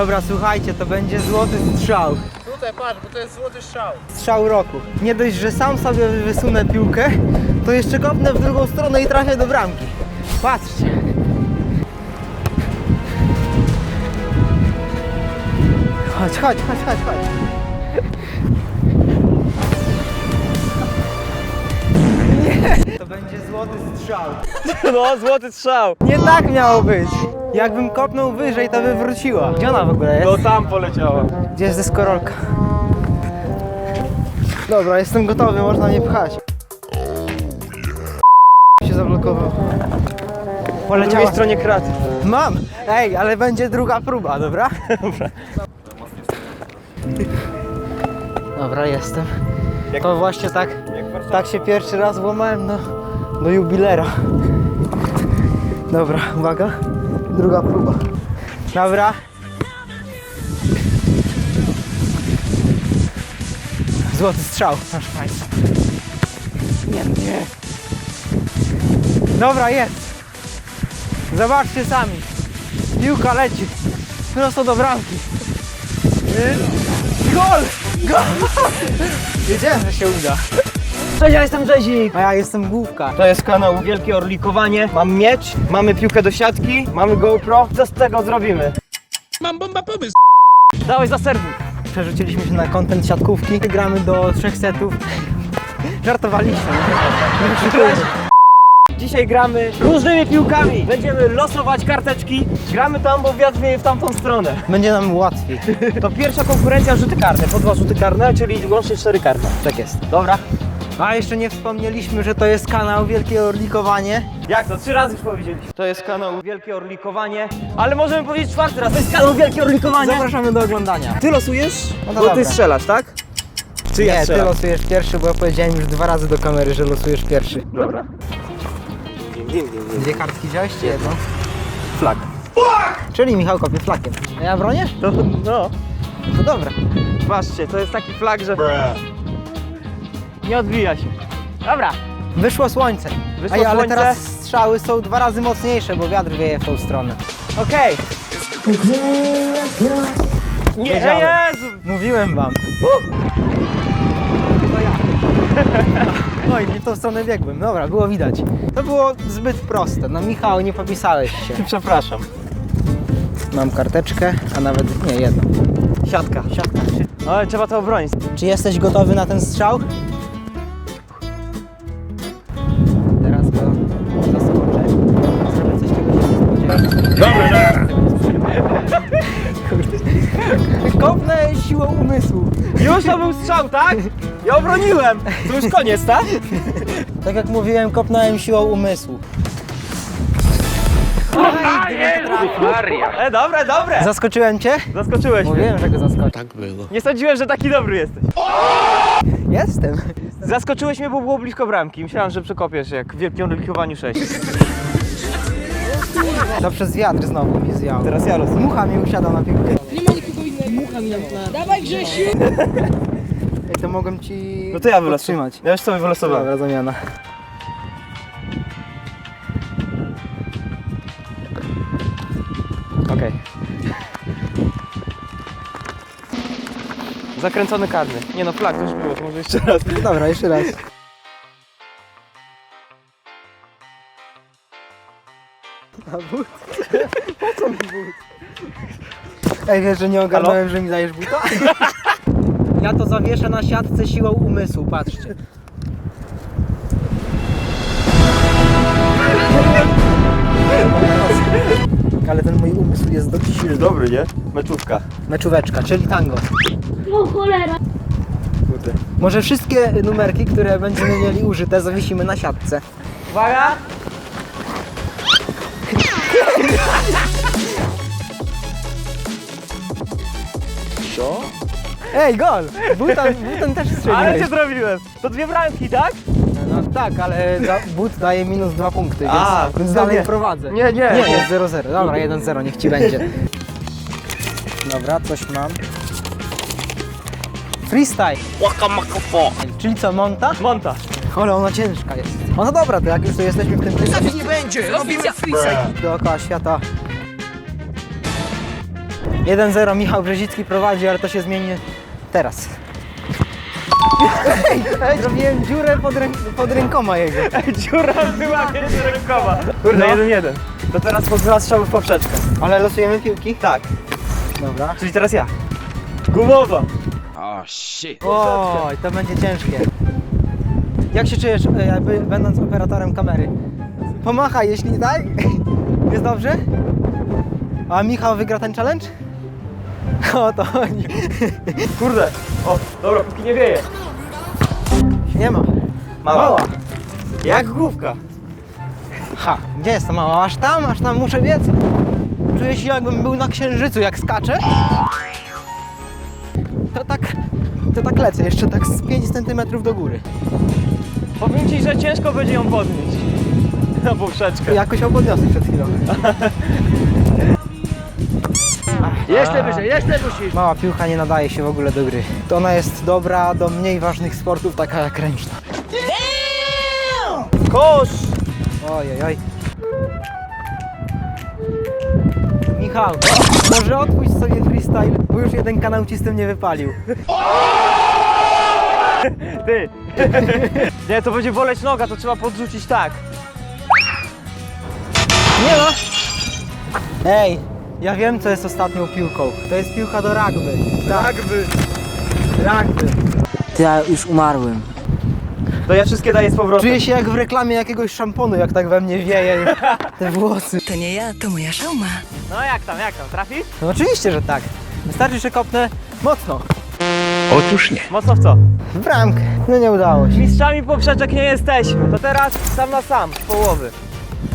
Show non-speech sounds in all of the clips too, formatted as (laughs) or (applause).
Dobra, słuchajcie, to będzie złoty strzał. Tutaj patrz, bo to jest złoty strzał. Strzał roku. Nie dość, że sam sobie wysunę piłkę, to jeszcze kopnę w drugą stronę i trafię do bramki. Patrzcie. Chodź, chodź, chodź, chodź, chodź. Nie! To będzie złoty strzał. (laughs) No, złoty strzał. Nie tak miało być. Jakbym kopnął wyżej, to by wróciła. Gdzie ona w ogóle jest? No tam poleciała. Gdzie jest deskorolka? Dobra, jestem gotowy, można mnie pchać. się zablokował. Po Poleciała. drugiej stronie kraty. Mam! Ej, ale będzie druga próba, dobra? Dobra. Dobra, jestem. To właśnie tak, tak się pierwszy raz włamałem do, do jubilera. Dobra, uwaga. Druga próba. Dobra. Złoty strzał. Proszę Państwa. Nie, nie. Dobra, jest. Zobaczcie sami. Piłka leci. Prosto do bramki. Y? Gol! Gol! Wiedziałem, że się uda. Cześć, ja jestem Rzezik. A ja jestem główka. To jest kanał Wielkie Orlikowanie. Mam miecz, mamy piłkę do siatki, mamy GoPro. Co z tego zrobimy? Mam bomba pomysł! Dałeś za serwis. Przerzuciliśmy się na kontent siatkówki. Gramy do trzech setów. Żartowaliśmy. Dzisiaj gramy różnymi piłkami. Będziemy losować karteczki. Gramy tam, bo wiatr wieje w tamtą stronę. Będzie nam łatwiej. To pierwsza konkurencja rzuty karne. Po dwa rzuty karne, czyli łącznie cztery karne. Tak jest. Dobra. A jeszcze nie wspomnieliśmy, że to jest kanał Wielkie Orlikowanie. Jak to? Trzy razy już powiedzieliśmy. To jest kanał Wielkie Orlikowanie. Ale możemy powiedzieć czwarty raz. To jest kanał Wielkie Orlikowanie. Zapraszamy do oglądania. Ty losujesz? No to bo ty dobra. strzelasz, tak? Czy ja Nie, ty strzelam? losujesz pierwszy, bo ja powiedziałem już dwa razy do kamery, że losujesz pierwszy. Dobra. Dim, dim, dim, dim. Dwie kartki wziąłeś czy jedną? Flag. Czyli Michał kopie flakiem. A ja bronię? To, no. To dobra. Patrzcie, to jest taki flag, że nie odbija się. Dobra. Wyszło słońce. Wyszło Ej, ale słońce. teraz strzały są dwa razy mocniejsze, bo wiatr wieje w tą stronę. Okej. Nie, Wiedziałem. Jezu! Mówiłem wam. To ja. (laughs) Oj, nie w tą stronę biegłem. Dobra, było widać. To było zbyt proste. No Michał, nie popisałeś się. (laughs) Przepraszam. Mam karteczkę, a nawet nie jedną. Siatka. Siatka. Czy, Ale trzeba to obronić. czy jesteś gotowy na ten strzał? Dobra. Kopnę siłą umysłu. Już to był strzał, tak? Ja obroniłem. To już koniec, tak? Tak jak mówiłem, kopnąłem siłą umysłu. E, dobre, dobre. Zaskoczyłem cię? Zaskoczyłeś mnie. Mówiłem, że go zaskoczę. Tak było. Nie sądziłem, że taki dobry jesteś. Jestem. Zaskoczyłeś mnie, bo było blisko bramki. Myślałem, że przekopiesz jak w Wielkim Orlikowaniu 6. To przez wiatr znowu mi zjął. Teraz ja losuję. Mucha mi usiadła na piłkę. Nie ma nikogo innego. Mucha mi Dawaj Grzesiu! (laughs) Ej, to mogłem ci No to ja wylosuję. podtrzymać. Ja już sobie wylosowałem. Dobra, zamiana. Okej. Zakręcony karny. Nie no, flag to już było, to może jeszcze raz. Dobra, jeszcze raz. But? (laughs) Po co mi but? Ej, wiesz, że nie ogarnąłem, że mi dajesz buta? (laughs) Ja to zawieszę na siatce siłą umysłu, patrzcie. Ale ten mój umysł jest dość silny. Dobry, nie? Meczówka. Meczóweczka, czyli tango. O cholera. Kurde. Może wszystkie numerki, które będziemy mieli użyte, zawiesimy na siatce. Uwaga! Ej, gol! Butan, butan też (laughs) Ale cię zrobiłem! To dwie bramki, tak? No tak, ale za, but daje minus dwa punkty, więc, A, więc dalej nie. prowadzę. Nie, nie. Nie, jest 0-0. Dobra, 1-0, niech ci będzie. Dobra, coś mam. Freestyle. Czyli co, monta? Monta. Ale ona ciężka jest. No to dobra, to jak już tu jesteśmy w tym nie będzie! Robimy freestyle! dookoła świata. 1-0 Michał Brzezicki prowadzi, ale to się zmieni teraz. Ej, ej, zrobiłem dziurę pod, ręk pod rękoma jego. Dziura była (laughs) między rękoma. Kurde, No. jeden jeden. To teraz po dwa strzały w poprzeczkę. Ale losujemy piłki? Tak, Dobra. czyli teraz ja. Gumowa. Oj, to będzie ciężkie. Jak się czujesz, e, jakby będąc operatorem kamery? Pomachaj, jeśli tak. (laughs) Jest dobrze? A Michał wygra ten challenge? (laughs) O to chodzi. Kurde. O, dobra, póki nie wieje. Nie ma. Mała. Mała. Jak główka. Ha, gdzie jest ta mała? Aż tam, aż tam muszę biec. Czuję się jakbym był na księżycu, jak skaczę. To tak, to tak lecę, jeszcze tak z 5 cm do góry. Powiem ci, że ciężko będzie ją podnieść. Na poprzeczkę. Jakoś ją podniosę przed chwilą. (laughs) Jeszcze wyżej, jeszcze musisz. Mała piłka nie nadaje się w ogóle do gry. To ona jest dobra do mniej ważnych sportów, taka jak ręczna. Kosz! Ojej, oj. Michał, może odpuść sobie freestyle, bo już jeden kanał ci z tym nie wypalił. (laughs) Ty. (laughs) Nie, to będzie boleć noga, to trzeba podrzucić tak. Nie ma! Ej, ja wiem co jest ostatnią piłką. To jest piłka do rugby. Tak by. Rugby. Ja już umarłem. To ja wszystkie daję z powrotem. Czuję się jak w reklamie jakiegoś szamponu, jak tak we mnie wieje (laughs) te włosy. To nie ja, to moja szauma. No jak tam, jak tam, trafisz? No oczywiście, że tak. Wystarczy, że kopnę mocno. Mocno w co? W bramkę. No nie udało się. Mistrzami poprzeczek nie jesteśmy. To teraz sam na sam, z połowy.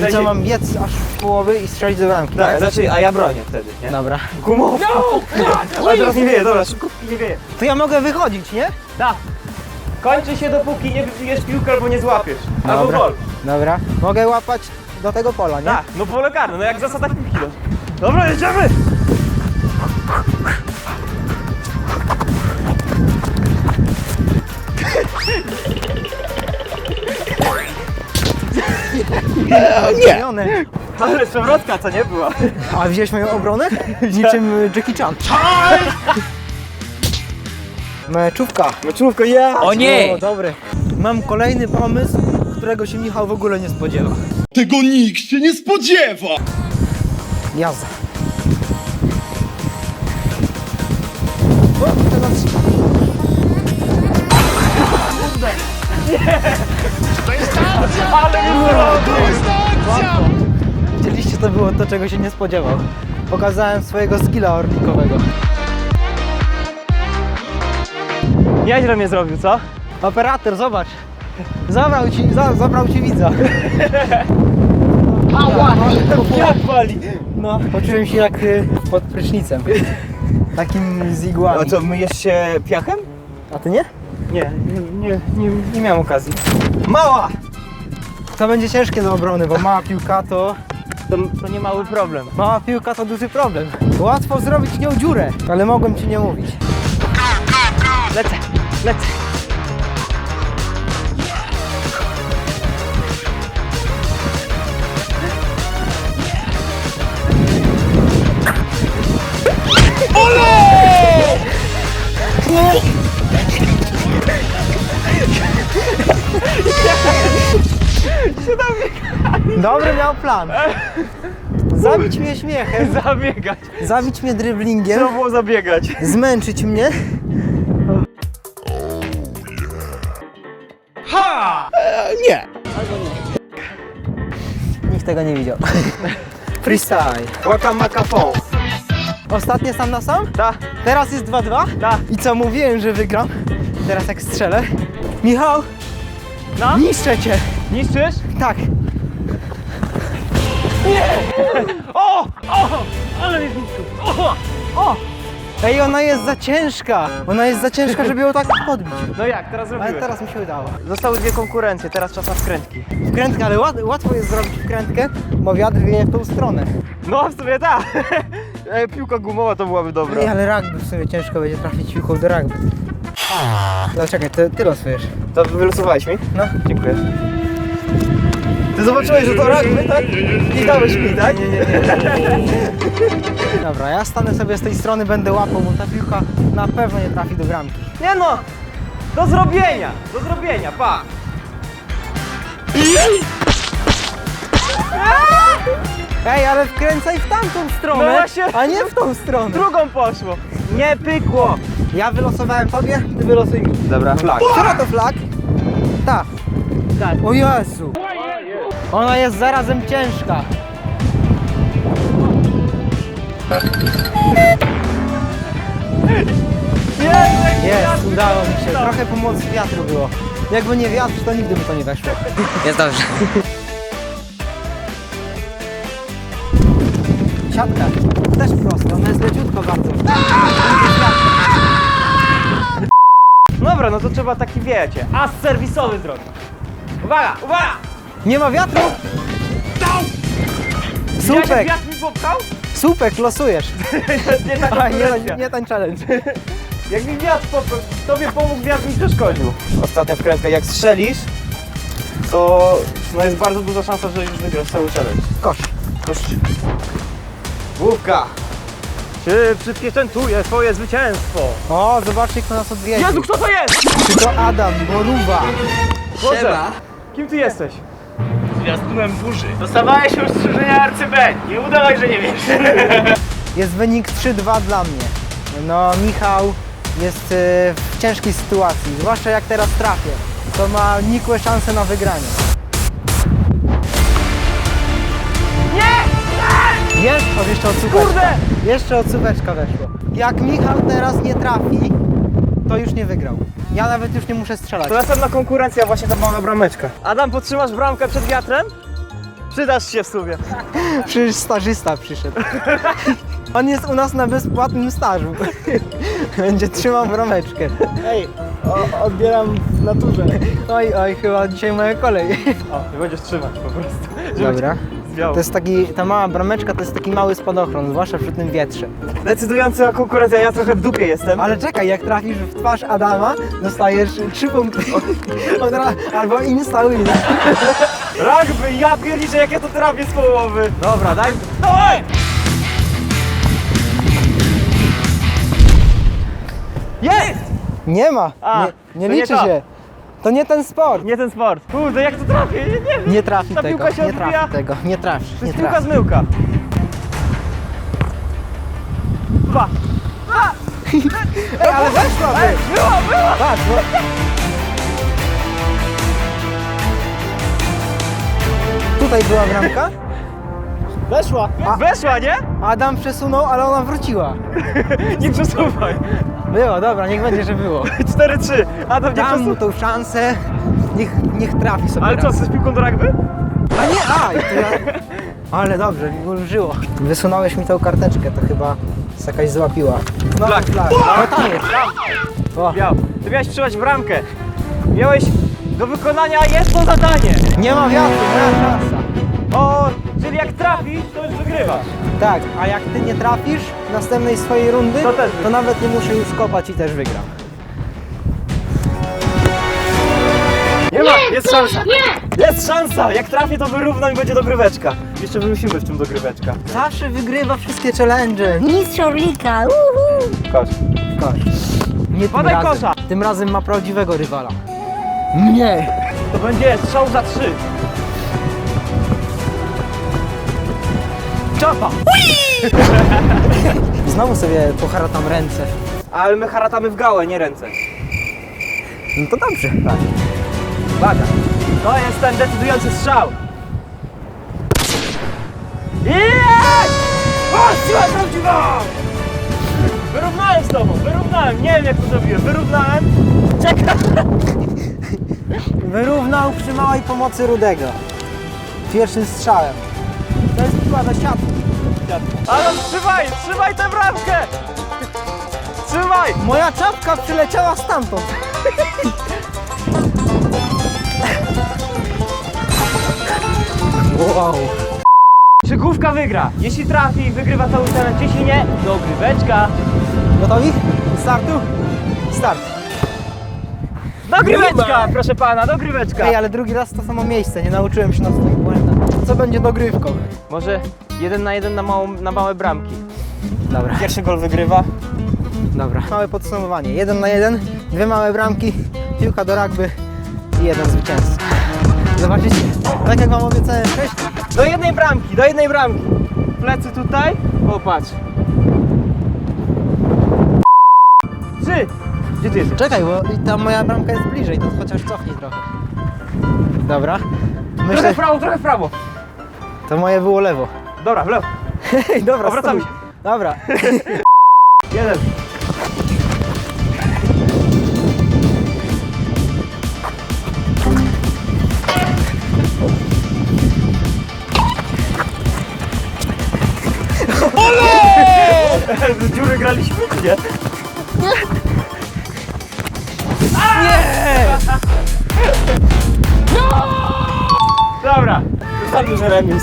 Czyli co, mam biec aż w połowy i strzelić do bramki, Tak, tak? znaczy, a ja bronię wtedy, nie? Dobra. Gumowa. No! Ale teraz nie wieje, dobra, szybko nie wieje. To ja mogę wychodzić, nie? Tak. Kończy się dopóki nie wybijesz piłkę albo nie złapiesz. Albo Dobra. gol. Dobra. Mogę łapać do tego pola, nie? Tak, no pole karne, no jak zasada piłki. no. Dobra, jedziemy! Nie. (laughs) Ale przewrotka co nie była. A widziałeś moją obronę? Niczym y, Jackie Chan. (laughs) Meczówka. Meczówko, ja! O nie! O, dobry. Mam kolejny pomysł, którego się Michał w ogóle nie spodziewa. Tego nikt się nie spodziewa! Jazda. O, teraz... (laughs) Ale zrobił! Widzieliście, to było to, czego się nie spodziewał. Pokazałem swojego skilla orlikowego. Nieźle mnie zrobił, co? Operator, zobacz. Zabrał ci, za, zabrał ci widza. Jak wali? No, poczułem się jak y, pod prysznicem. Takim z igłami. A co, myjesz się piachem? A ty nie? Nie, nie, nie, nie, nie miałem okazji. Mała! To będzie ciężkie do obrony, bo mała piłka to... To, to nie mały problem. Mała piłka to duży problem. Łatwo zrobić nią dziurę, ale mogłem ci nie mówić. Lecę, lecę. Dobry miał plan. Zabić mnie śmiechem, (laughs) Zabiegać. zabić mnie dribblingiem, Trzeba było zabiegać. zmęczyć mnie. Nikt tego nie widział. (laughs) Freestyle. Łaka makafon. Ostatnie sam na sam? Ta, Teraz jest 2-2. ta. I co mówiłem, że wygram? Teraz jak strzelę. Michał, No, niszczę cię. Niszczysz? Tak. O! O! Ale mnie zniszczył. O! O! Ej, ona jest za ciężka. Ona jest za ciężka, żeby ją tak podbić. No jak, teraz Ale zrobiłem. teraz mi się udało. Zostały dwie konkurencje, teraz czas na wkrętki. Wkrętkę, ale łat, łatwo jest zrobić wkrętkę, bo wiatr wieje w tą stronę. No w sumie tak. (laughs) Piłka gumowa to byłaby dobra. Ej, ale rugby w sumie ciężko będzie trafić piłką do rugby. No czekaj, ty, ty losujesz. To wylosowałeś mi? No. Dziękuję. Ty zobaczyłeś, że to rugby, tak? I dałeś mi, tak? Nie, nie, nie. Dobra, ja stanę sobie z tej strony, będę łapał, bo ta piłka na pewno nie trafi do bramki. Nie no! Do zrobienia! Do zrobienia, pa! Ej, ale wkręcaj w tamtą stronę, No właśnie. a nie w tą stronę. Drugą poszło! Nie pykło! Ja wylosowałem tobie, ty wylosuj mi. Dobra, flag. Która to flag? Ta. Tak. O Jezu. Ona jest zarazem ciężka. Jest, udało mi się. Trochę pomocy wiatru było. Jakby nie wiatr, to nigdy by to nie weszło. Jest dobrze. Siatka. Też prosto, ona jest leciutko bardzo. Dobra, no to trzeba taki, wiecie, as serwisowy zrobić. Uwaga, uwaga! Nie ma wiatru? Supek, wiatr mi popchał? supek, losujesz. (laughs) Nie tak A, nie, nie ten challenge. (laughs) Jak mi wiatr popchał, tobie pomógł, wiatr mi przeszkodził. Ostatnia wkrętka, jak strzelisz, to no jest bardzo duża szansa, że już wygrasz cały challenge. Kosz. Główka! Czy przypieczętuje twoje zwycięstwo? O, zobaczcie kto nas odwiedzi. Jezu, kto to jest? Czy to Adam, Boruwa. Boże, kim ty jesteś? Zwiastunem burzy. Dostawałeś ostrzeżenia arcybeń. Nie udawaj, że nie wiesz. (laughs) Jest wynik 3-2 dla mnie. No, Michał jest y, w ciężkiej sytuacji, zwłaszcza jak teraz trafię. To ma nikłe szanse na wygranie. Nie! Jest, o, jeszcze odsóweczka. Kurde! Jeszcze odsóweczka weszło. Jak Michał teraz nie trafi, to już nie wygrał. Ja nawet już nie muszę strzelać. To następna konkurencja, właśnie ta mała brameczka. Adam, podtrzymasz bramkę przed wiatrem? Przydasz się w sumie. (laughs) Przecież stażysta przyszedł. (laughs) On jest u nas na bezpłatnym stażu. (laughs) Będzie trzymał brameczkę. Ej, odbieram w naturze. Oj, oj, chyba dzisiaj moja kolej. O, nie będziesz trzymać po prostu. Dobra. Cię Zwiało. To jest taki, ta mała brameczka to jest taki mały spadochron, zwłaszcza przy tym wietrze. Decydująca konkurencja, ja trochę w dupie jestem. Ale czekaj, jak trafisz w twarz Adama, dostajesz trzy punkty. (laughs) Od ra- Albo insta win. (laughs) Rugby, ja pierniczę, jak ja to trafię z połowy. Dobra, daj. Dawaj! Jest! Nie ma. A, nie nie to nie liczy to. się. To nie ten sport. Nie ten sport. Kurde, jak to trafię? Nie, nie wiem. Nie trafi Ta tego. piłka się Nie odbija. trafi tego. Nie trafi. To Nie jest piłka trafi. zmyłka. Dwa. (laughs) Ej, ale weszła Ej, była, była! Patrz, bo... Tutaj była bramka. Weszła. Weszła, nie? Adam przesunął, ale ona wróciła. (laughs) Nie przesuwaj. Było, dobra, niech będzie, że było. (laughs) 4-3. Adam, nie Dam mu przesuwaj. tą szansę. Niech, niech trafi sobie Ale co, raz. z piłką do rugby? A nie, a! i To ja... (laughs) Ale dobrze, mi ulżyło. Wysunąłeś mi tą karteczkę, to chyba jest jakaś złapiła. No, Flag. flag. No jest. O, Miał. Ty miałeś trzymać bramkę. Miałeś do wykonania jedno zadanie. nie ma wiatru, moja szansa. O, czyli jak trafisz, to już wygrywasz. Tak, a jak ty nie trafisz następnej swojej rundy, To też to nawet nie muszę już kopać i też wygram. Nie ma, jest szansa. Jest szansa. Jak trafię, to wyrównam i będzie dogryweczka. Jeszcze wymyślimy w tym dogryweczka. Zawsze wygrywa wszystkie challenge. Mistrz Orlika, uhu! Kosz. Kosz. Nie tym Podaj razem. kosza. Tym razem ma prawdziwego rywala. Mnie. To będzie strzał za trzy. Czapa. (laughs) Znowu sobie pocharatam ręce. Ale my haratamy w gałę, nie ręce. No to dobrze. Tak. Uwaga. To jest ten decydujący strzał. Jest! Siła prawdziwa! Wyrównałem z tobą, wyrównałem. Nie wiem jak to zrobiłem. Wyrównałem. Czekaj. Wyrównał przy małej pomocy Rudego. Pierwszym strzałem. To jest do siatki. Ale trzymaj, trzymaj tę bramkę! Trzymaj! Moja czapka przyleciała stamtąd. Wow. Czy główka wygra? Jeśli trafi, wygrywa cały challenge. Jeśli nie, dogryweczka. Gotowi? Startu? Start. Dogryweczka, proszę pana, dogryweczka. Ej, ale drugi raz to samo miejsce, nie nauczyłem się na swoich błędach. Co będzie dogrywką? Może jeden na jeden na, małą, na małe bramki. Dobra, Pierwszy gol wygrywa. dobra. Małe podsumowanie. Jeden na jeden, dwie małe bramki, piłka do rugby i jeden zwycięzca. Zobaczycie, tak jak wam obiecałem wcześniej, Do jednej bramki, do jednej bramki. Plecy tutaj. Popatrz. Trzy. Gdzie ty jesteś? Czekaj, bo ta moja bramka jest bliżej, to chociaż cofnij trochę. Dobra. Trochę Myślę, w prawo, trochę w prawo. To moje było lewo. Dobra, w lewo. (laughs) Hej, dobra, Obracamy stój. Dobra. (laughs) (laughs) Jeden. Remis.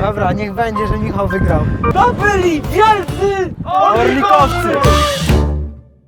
Dobra, niech będzie, że Michał wygrał. To byli wielcy orlikowcy!